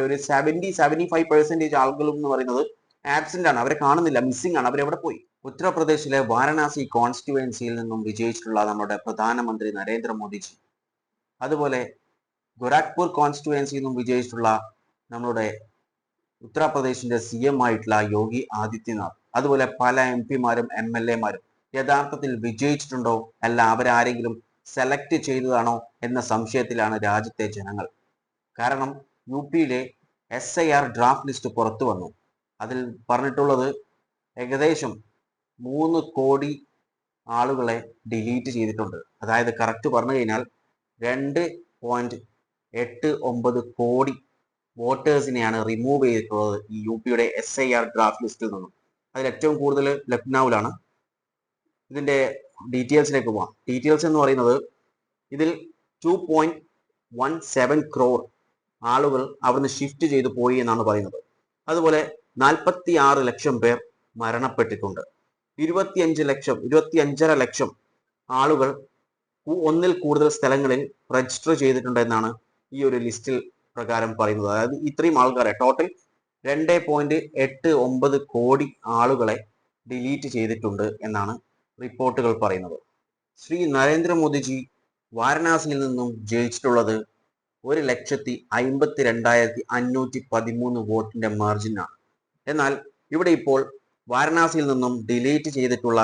ഒരു seventy seventy five percentage ആളുകളും എന്ന് പറയുന്നത് ആബ്സെന്റ് ആണ്. അവരെ കാണുന്നില്ല. മിസ്സിംഗ് ആണ്. അവരെവിടെ പോയി? ഉത്തർപ്രദേശിലെ വാരണാസി കോൺസ്റ്റിറ്റുവൻസിയിൽ നിന്നും വിജയിച്ചിട്ടുള്ള നമ്മുടെ പ്രധാനമന്ത്രി നരേന്ദ്രമോദിജി. അതുപോലെ ഗോരാഖ്പൂർ കോൺസ്റ്റിറ്റുവൻസിയിൽ നിന്നും വിജയിച്ചിട്ടുള്ള നമ്മളുടെ ഉത്തർപ്രദേശിന്റെ സി എം ആയിട്ടുള്ള യോഗി ആദിത്യനാഥ്. അതുപോലെ പല എം പിമാരും എം എൽ എമാരും യഥാർത്ഥത്തിൽ വിജയിച്ചിട്ടുണ്ടോ? അല്ല അവരാരെങ്കിലും സെലക്ട് ചെയ്തതാണോ? എന്ന സംശയത്തിലാണ് രാജ്യത്തെ ജനങ്ങൾ. കാരണം യു പിയിലെ S I R draft list പുറത്തു വന്നു. അതിൽ പറഞ്ഞിട്ടുള്ളത് ഏകദേശം മൂന്ന് കോടി ആളുകളെ ഡിലീറ്റ് ചെയ്തിട്ടുണ്ട്. അതായത് കറക്റ്റ് പറഞ്ഞു കഴിഞ്ഞാൽ രണ്ട് പോയിന്റ് എട്ട് ഒമ്പത് കോടി വോട്ടേഴ്സിനെയാണ് റിമൂവ് ചെയ്തിട്ടുള്ളത് ഈ യു പിയുടെ എസ് ഐ ആർ ഡ്രാഫ്റ്റ് ലിസ്റ്റിൽ നിന്നും. അതിൽ ഏറ്റവും കൂടുതൽ ലക്നൌവിലാണ്. ഇതിന്റെ ഡീറ്റെയിൽസിലേക്ക് പോവാം. ഡീറ്റെയിൽസ് എന്ന് പറയുന്നത് ഇതിൽ two point one seven crore ആളുകൾ അവിടുന്ന് ഷിഫ്റ്റ് ചെയ്തു പോയി എന്നാണ് പറയുന്നത്. അതുപോലെ നാൽപ്പത്തി ആറ് ലക്ഷം പേർ മരണപ്പെട്ടിട്ടുണ്ട്. ഇരുപത്തിയഞ്ച് ലക്ഷം ഇരുപത്തി അഞ്ചര ലക്ഷം ആളുകൾ ഒന്നിൽ കൂടുതൽ സ്ഥലങ്ങളിൽ രജിസ്റ്റർ ചെയ്തിട്ടുണ്ട് എന്നാണ് ഈ ഒരു ലിസ്റ്റിൽ പ്രകാരം പറയുന്നത്. അതായത് ഇത്രയും ആൾക്കാരെ ടോട്ടൽ രണ്ട് പോയിന്റ് എട്ട് ഒമ്പത് കോടി ആളുകളെ ഡിലീറ്റ് ചെയ്തിട്ടുണ്ട് എന്നാണ് റിപ്പോർട്ടുകൾ പറയുന്നത്. ശ്രീ നരേന്ദ്രമോദിജി വാരണാസിയിൽ നിന്നും ജയിച്ചിട്ടുള്ളത് ഒരു ലക്ഷത്തി അമ്പത്തി രണ്ടായിരത്തി അഞ്ഞൂറ്റി പതിമൂന്ന് വോട്ടിന്റെ മാർജിനാണ് എന്നാൽ ഇവിടെ ഇപ്പോൾ വാരണാസിയിൽ നിന്നും ഡിലീറ്റ് ചെയ്തിട്ടുള്ള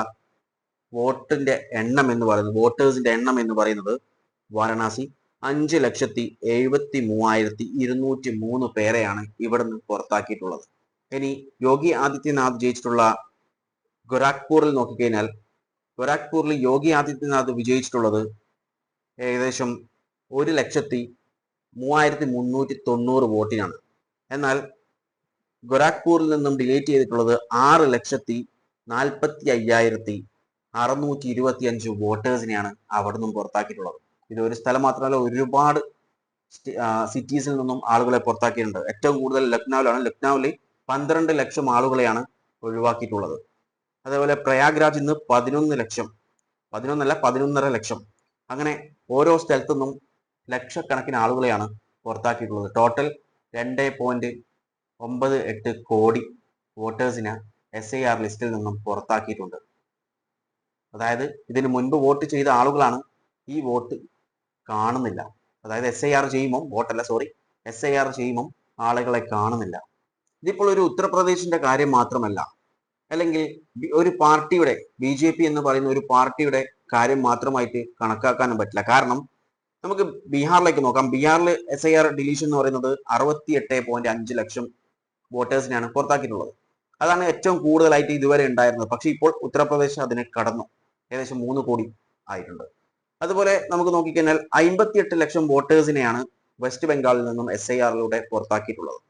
വോട്ടിന്റെ എണ്ണം എന്ന് പറയുന്നത് വോട്ടേഴ്സിന്റെ എണ്ണം എന്ന് പറയുന്നത് വാരണാസി അഞ്ച് ലക്ഷത്തി എഴുപത്തി മൂവായിരത്തി ഇരുന്നൂറ്റി മൂന്ന് പേരെയാണ് ഇവിടുന്ന് പുറത്താക്കിയിട്ടുള്ളത്. ഇനി യോഗി ആദിത്യനാഥ് ജയിച്ചിട്ടുള്ള ഗൊരാഖ്പൂറിൽ നോക്കിക്കഴിഞ്ഞാൽ ഗൊരാഖ്പൂറിൽ യോഗി ആദിത്യനാഥ് വിജയിച്ചിട്ടുള്ളത് ഏകദേശം ഒരു ലക്ഷത്തി മൂവായിരത്തി മുന്നൂറ്റി തൊണ്ണൂറ് വോട്ടിനാണ്. എന്നാൽ ഗൊരാഖ്പൂരിൽ നിന്നും ഡിലീറ്റ് ചെയ്തിട്ടുള്ളത് ആറ് ലക്ഷത്തി നാൽപ്പത്തി അയ്യായിരത്തി അറുന്നൂറ്റി ഇരുപത്തി അഞ്ച് വോട്ടേഴ്സിനെയാണ് അവിടെ നിന്നും പുറത്താക്കിയിട്ടുള്ളത്. ഇത് ഒരു സ്ഥലം മാത്രമല്ല ഒരുപാട് സിറ്റീസിൽ നിന്നും ആളുകളെ പുറത്താക്കിയിട്ടുണ്ട്. ഏറ്റവും കൂടുതൽ ലക്നൌവിലാണ് ലക്നൌവിൽ പന്ത്രണ്ട് ലക്ഷം ആളുകളെയാണ് ഒഴിവാക്കിയിട്ടുള്ളത്. അതേപോലെ പ്രയാഗ്രാജ് ഇന്ന് പതിനൊന്ന് ലക്ഷം പതിനൊന്നല്ല പതിനൊന്നര ലക്ഷം. അങ്ങനെ ഓരോ സ്ഥലത്തു നിന്നും ലക്ഷക്കണക്കിന് ആളുകളെയാണ് പുറത്താക്കിയിട്ടുള്ളത്. ടോട്ടൽ രണ്ട് പോയിന്റ് ഒമ്പത് എട്ട് കോടി വോട്ടേഴ്സിനെ എസ് ഐ ആർ ലിസ്റ്റിൽ നിന്നും പുറത്താക്കിയിട്ടുണ്ട്. അതായത് ഇതിന് മുൻപ് വോട്ട് ചെയ്ത ആളുകളാണ് ഈ വോട്ട് കാണുന്നില്ല. അതായത് എസ് ഐ ആർ ചെയ്യുമ്പോൾ വോട്ടല്ല സോറി എസ് ഐ ആർ ചെയ്യുമ്പോൾ ആളുകളെ കാണുന്നില്ല. ഇതിപ്പോൾ ഒരു ഉത്തർപ്രദേശിന്റെ കാര്യം മാത്രമല്ല. അല്ലെങ്കിൽ ഒരു പാർട്ടിയുടെ ബി ജെ പി എന്ന് പറയുന്ന ഒരു പാർട്ടിയുടെ കാര്യം മാത്രമായിട്ട് കണക്കാക്കാനും പറ്റില്ല. കാരണം നമുക്ക് ബീഹാറിലേക്ക് നോക്കാം. ബീഹാറിൽ എസ് ഐ ആർ ഡിലീഷൻ എന്ന് പറയുന്നത് അറുപത്തി എട്ട് പോയിന്റ് അഞ്ച് ലക്ഷം വോട്ടേഴ്സിനെയാണ് പുറത്താക്കിയിട്ടുള്ളത്. അതാണ് ഏറ്റവും കൂടുതലായിട്ട് ഇതുവരെ ഉണ്ടായിരുന്നത്. പക്ഷേ ഇപ്പോൾ ഉത്തർപ്രദേശ് അതിനെ കടന്നു. ഏകദേശം മൂന്ന് കോടി ആയിട്ടുണ്ട്. അതുപോലെ നമുക്ക് നോക്കിക്കഴിഞ്ഞാൽ അമ്പത്തിയെട്ട് ലക്ഷം വോട്ടേഴ്സിനെയാണ് വെസ്റ്റ് ബംഗാളിൽ നിന്നും എസ് ഐ ആറിലൂടെ പുറത്താക്കിയിട്ടുള്ളത്.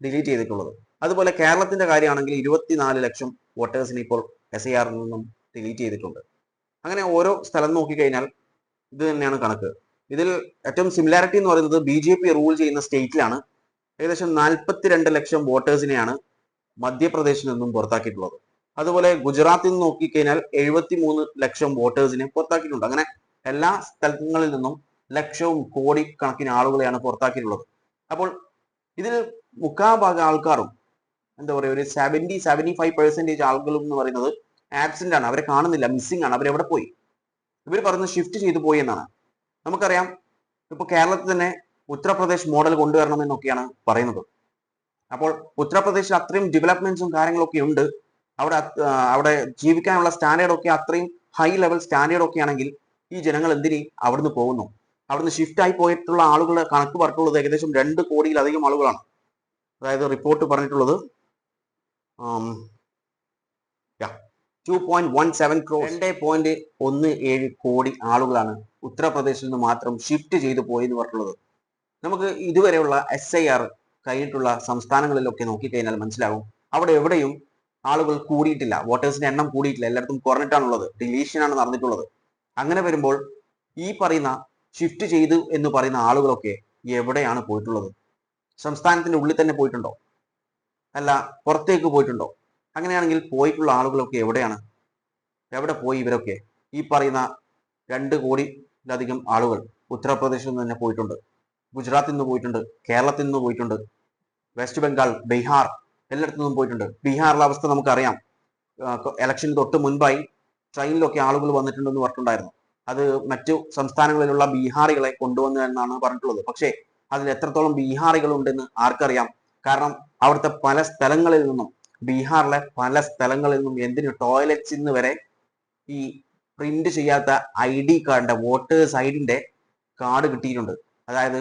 ഡിലീറ്റ് ചെയ്തിട്ടുള്ളത്. അതുപോലെ കേരളത്തിന്റെ കാര്യമാണെങ്കിൽ ഇരുപത്തിനാല് ലക്ഷം വോട്ടേഴ്സിനെ ഇപ്പോൾ എസ് ഐ ആറിൽ നിന്നും ഡിലീറ്റ് ചെയ്തിട്ടുണ്ട്. അങ്ങനെ ഓരോ സ്ഥലം നോക്കിക്കഴിഞ്ഞാൽ ഇത് തന്നെയാണ് കണക്ക്. ഇതിൽ ഏറ്റവും സിമിലാരിറ്റി എന്ന് പറയുന്നത് ബി ജെ പി റൂൾ ചെയ്യുന്ന സ്റ്റേറ്റിലാണ് ഏകദേശം നാൽപ്പത്തിരണ്ട് ലക്ഷം വോട്ടേഴ്സിനെയാണ് മധ്യപ്രദേശിൽ നിന്നും പുറത്താക്കിയിട്ടുള്ളത്. അതുപോലെ ഗുജറാത്തിൽ നിന്ന് നോക്കിക്കഴിഞ്ഞാൽ എഴുപത്തി മൂന്ന് ലക്ഷം വോട്ടേഴ്സിനെ പുറത്താക്കിയിട്ടുണ്ട്. അങ്ങനെ എല്ലാ സ്ഥലങ്ങളിൽ നിന്നും ലക്ഷവും കോടി കണക്കിന് ആളുകളെയാണ് പുറത്താക്കിയിട്ടുള്ളത്. അപ്പോൾ ഇതിൽ മുക്കാഭാഗം ആൾക്കാരും എന്താ പറയുക ഒരു സെവന്റി സെവന്റി ഫൈവ് പെർസെന്റേജ് ആളുകളും എന്ന് പറയുന്നത് ആബ്സെന്റ് ആണ്. അവരെ കാണുന്നില്ല മിസ്സിംഗ് ആണ്. അവരെവിടെ പോയി? ഇവർ പറയുന്നത് ഷിഫ്റ്റ് ചെയ്തു പോയി എന്നാണ്. നമുക്കറിയാം ഇപ്പൊ കേരളത്തിൽ തന്നെ ഉത്തർപ്രദേശ് മോഡൽ കൊണ്ടുവരണം എന്നൊക്കെയാണ് പറയുന്നത്. അപ്പോൾ ഉത്തർപ്രദേശിൽ അത്രയും ഡെവലപ്മെന്റ്സും കാര്യങ്ങളൊക്കെ ഉണ്ട്. അവിടെ അവിടെ ജീവിക്കാനുള്ള സ്റ്റാൻഡേർഡ് ഒക്കെ അത്രയും ഹൈ ലെവൽ സ്റ്റാൻഡേർഡ് ഒക്കെ ആണെങ്കിൽ ഈ ജനങ്ങൾ എന്തിനി അവിടുന്ന് പോകുന്നു? അവിടുന്ന് ഷിഫ്റ്റ് ആയി പോയിട്ടുള്ള ആളുകളുടെ കണക്ക് പറഞ്ഞിട്ടുള്ളത് ഏകദേശം രണ്ട് കോടിയിലധികം ആളുകളാണ്. അതായത് റിപ്പോർട്ട് പറഞ്ഞിട്ടുള്ളത് two point one seven crore രണ്ട് പോയിന്റ് ഒന്ന് ഏഴ് കോടി ആളുകളാണ് ഉത്തർപ്രദേശിൽ നിന്ന് മാത്രം ഷിഫ്റ്റ് ചെയ്തു പോയി എന്ന് പറഞ്ഞിട്ടുള്ളത്. നമുക്ക് ഇതുവരെയുള്ള എസ് ഐ ആർ കഴിഞ്ഞിട്ടുള്ള സംസ്ഥാനങ്ങളിലൊക്കെ നോക്കിക്കഴിഞ്ഞാൽ മനസ്സിലാകും അവിടെ എവിടെയും ആളുകൾ കൂടിയിട്ടില്ല. വോട്ടേഴ്സിന്റെ എണ്ണം കൂടിയിട്ടില്ല. എല്ലായിടത്തും കുറഞ്ഞിട്ടാണുള്ളത്. ഡിലീഷൻ ആണ് നടന്നിട്ടുള്ളത്. അങ്ങനെ വരുമ്പോൾ ഈ പറയുന്ന ഷിഫ്റ്റ് ചെയ്തു എന്ന് പറയുന്ന ആളുകളൊക്കെ എവിടെയാണ് പോയിട്ടുള്ളത്? സംസ്ഥാനത്തിന്റെ ഉള്ളിൽ തന്നെ പോയിട്ടുണ്ടോ? അല്ല പുറത്തേക്ക് പോയിട്ടുണ്ടോ? അങ്ങനെയാണെങ്കിൽ പോയിട്ടുള്ള ആളുകളൊക്കെ എവിടെയാണ്? എവിടെ പോയി ഇവരൊക്കെ? ഈ പറയുന്ന രണ്ട് കോടിയിലധികം ആളുകൾ ഉത്തർപ്രദേശിൽ നിന്ന് തന്നെ പോയിട്ടുണ്ട്. ഗുജറാത്തിൽ നിന്ന് പോയിട്ടുണ്ട് കേരളത്തിൽ നിന്ന് പോയിട്ടുണ്ട് വെസ്റ്റ് ബംഗാൾ ബീഹാർ എല്ലായിടത്തു നിന്നും പോയിട്ടുണ്ട്. ബീഹാറിലെ അവസ്ഥ നമുക്കറിയാം. ഇലക്ഷന് തൊട്ട് മുൻപായി ട്രെയിനിലൊക്കെ ആളുകൾ വന്നിട്ടുണ്ടെന്ന് പറഞ്ഞിട്ടുണ്ടായിരുന്നു. അത് മറ്റു സംസ്ഥാനങ്ങളിലുള്ള ബീഹാറികളെ കൊണ്ടുവന്നു എന്നാണ് പറഞ്ഞിട്ടുള്ളത്. പക്ഷേ അതിൽ എത്രത്തോളം ബീഹാറികൾ ഉണ്ടെന്ന് ആർക്കറിയാം? കാരണം അവിടുത്തെ പല സ്ഥലങ്ങളിൽ നിന്നും ബീഹാറിലെ പല സ്ഥലങ്ങളിൽ നിന്നും എന്തിനു ടോയ്ലറ്റ്സിൽ നിന്ന് വരെ ഈ പ്രിന്റ് ചെയ്യാത്ത ഐ ഡി കാർഡിന്റെ വോട്ടേഴ്സ് ഐഡിന്റെ കാർഡ് കിട്ടിയിട്ടുണ്ട്. അതായത്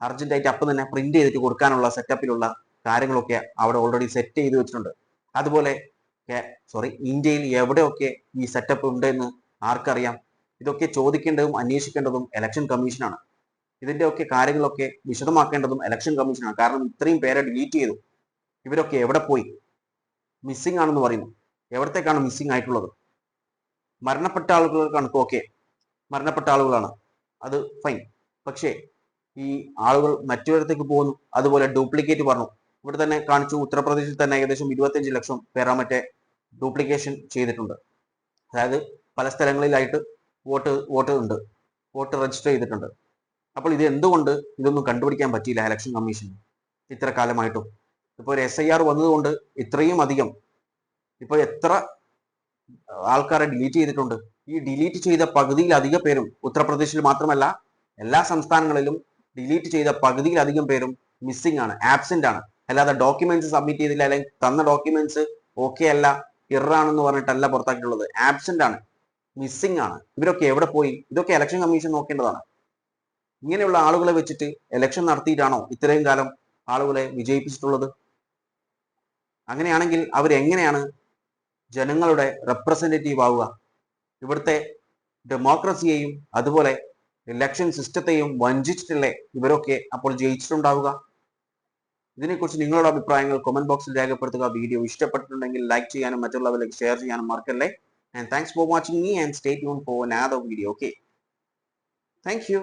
അർജന്റായിട്ട് അപ്പം തന്നെ പ്രിന്റ് ചെയ്തിട്ട് കൊടുക്കാനുള്ള സെറ്റപ്പിലുള്ള കാര്യങ്ങളൊക്കെ അവിടെ ഓൾറെഡി സെറ്റ് ചെയ്ത് വെച്ചിട്ടുണ്ട്. അതുപോലെ സോറി ഇന്ത്യയിൽ എവിടെയൊക്കെ ഈ സെറ്റപ്പ് ഉണ്ട് എന്ന് ആർക്കറിയാം? ഇതൊക്കെ ചോദിക്കേണ്ടതും അന്വേഷിക്കേണ്ടതും ഇലക്ഷൻ കമ്മീഷനാണ് ഇതിന്റെയൊക്കെ കാര്യങ്ങളൊക്കെ വിശദമാക്കേണ്ടതും ഇലക്ഷൻ കമ്മീഷനാണ് കാരണം ഇത്രയും പേരെ ഡിലീറ്റ് ചെയ്തു. ഇവരൊക്കെ എവിടെ പോയി? മിസ്സിംഗ് ആണെന്ന് പറയുന്നു. എവിടത്തേക്കാണ് മിസ്സിംഗ് ആയിട്ടുള്ളത്? മരണപ്പെട്ട ആളുകൾക്കാണ് ഓക്കെ മരണപ്പെട്ട ആളുകളാണ്. അത് ഫൈൻ പക്ഷേ ഈ ആളുകൾ മറ്റൊരിടത്തേക്ക് പോകുന്നു. അതുപോലെ ഡ്യൂപ്ലിക്കേറ്റ് പറഞ്ഞു. ഇവിടെ തന്നെ കാണിച്ചു. ഉത്തർപ്രദേശിൽ തന്നെ ഏകദേശം ഇരുപത്തിയഞ്ച് ലക്ഷം പേരാ മറ്റേ ഡ്യൂപ്ലിക്കേഷൻ ചെയ്തിട്ടുണ്ട്. അതായത് പല സ്ഥലങ്ങളിലായിട്ട് വോട്ട് വോട്ട് ഉണ്ട്. വോട്ട് രജിസ്റ്റർ ചെയ്തിട്ടുണ്ട്. അപ്പോൾ ഇത് എന്തുകൊണ്ട് ഇതൊന്നും കണ്ടുപിടിക്കാൻ പറ്റിയില്ല ഇലക്ഷൻ കമ്മീഷൻ ഇത്ര കാലമായിട്ടും. ഇപ്പോൾ ഒരു എസ് ഐ ആർ വന്നതുകൊണ്ട് ഇത്രയും അധികം. ഇപ്പോൾ എത്ര ആൾക്കാരെ ഡിലീറ്റ് ചെയ്തിട്ടുണ്ട്. ഈ ഡിലീറ്റ് ചെയ്ത പകുതിയിലധികം പേരും ഉത്തർപ്രദേശിൽ മാത്രമല്ല എല്ലാ സംസ്ഥാനങ്ങളിലും ഡിലീറ്റ് ചെയ്ത പകുതിയിലധികം പേരും മിസ്സിംഗ് ആണ് ആബ്സെന്റ് ആണ്. അല്ലാതെ ഡോക്യുമെന്റ്സ് സബ്മിറ്റ് ചെയ്തില്ല അല്ലെങ്കിൽ തന്ന ഡോക്യുമെന്റ്സ് ഓക്കെ അല്ല ഇറാണെന്ന് പറഞ്ഞിട്ടല്ല പുറത്താക്കിയിട്ടുള്ളത്. ആബ്സെന്റ് ആണ് മിസ്സിംഗ് ആണ്. ഇവരൊക്കെ എവിടെ പോയി? ഇതൊക്കെ ഇലക്ഷൻ കമ്മീഷൻ നോക്കേണ്ടതാണ്. ഇങ്ങനെയുള്ള ആളുകളെ വെച്ചിട്ട് ഇലക്ഷൻ നടത്തിയിട്ടാണോ ഇത്രയും കാലം ആളുകളെ വിജയിപ്പിച്ചിട്ടുള്ളത്? അങ്ങനെയാണെങ്കിൽ അവരെങ്ങനെയാണ് ജനങ്ങളുടെ റെപ്രസെന്റേറ്റീവ് ആവുക. ഇവിടുത്തെ ഡെമോക്രസിയെയും അതുപോലെ ഇലക്ഷൻ സിസ്റ്റത്തെയും വഞ്ചിച്ചിട്ടല്ലേ ഇവരൊക്കെ അപ്പോൾ ജയിച്ചിട്ടുണ്ടാവുക. ഇതിനെക്കുറിച്ച് നിങ്ങളുടെ അഭിപ്രായങ്ങൾ കമന്റ് ബോക്സിൽ രേഖപ്പെടുത്തുക. വീഡിയോ ഇഷ്ടപ്പെട്ടിട്ടുണ്ടെങ്കിൽ ലൈക്ക് ചെയ്യാനും മറ്റുള്ളവരിലേക്ക് ഷെയർ ചെയ്യാനും മറക്കല്ലേ? And thanks for watching me and stay tune for another video okay thank you